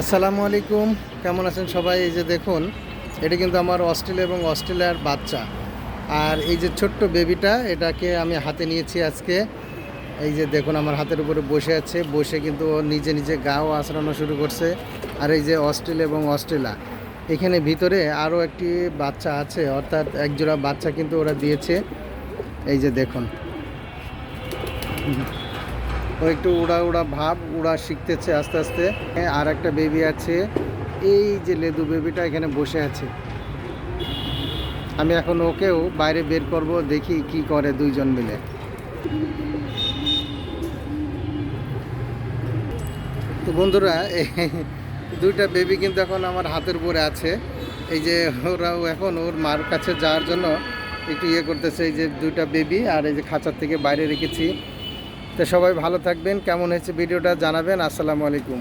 আসসালামু আলাইকুম। কেমন আছেন সবাই? এই যে দেখুন, এটা কিন্তু আমার অস্ট্রেলিয়া এবং অস্ট্রেলিয়ার বাচ্চা। আর এই যে ছোট্ট বেবিটা এটাকে আমি হাতে নিয়েছি আজকে। এই যে দেখুন, আমার হাতের উপরে বসে আছে। বসে কিন্তু ও নিজে নিজে গাও আঁচড়ানো শুরু করছে। আর এই যে অস্ট্রেলিয়া এবং অস্ট্রেলিয়া, এখানে ভিতরে আরও একটি বাচ্চা আছে। অর্থাৎ একজোড়া বাচ্চা কিন্তু ওরা দিয়েছে। এই যে দেখুন। ও একটু উড়া উড়া ভাব, উড়া শিখতেছে আস্তে আস্তে। আর একটা বেবি আছে, এই যে লেদু বেবিটা এখানে বসে আছে। আমি এখন ওকেও বাইরে বের করব, দেখি কি করে দুইজন মিলে। তো বন্ধুরা, দুইটা বেবি কিন্তু এখন আমার হাতের উপরে আছে। এই যে ওরাও এখন ওর মার কাছে যাওয়ার জন্য একটু ইয়ে করতেছে, এই যে দুইটা বেবি আর এই যে খাঁচার থেকে বাইরে রেখেছি। তো সবাই ভালো থাকবেন। কেমন হয়েছে ভিডিওটা জানাবেন। আসসালামু আলাইকুম।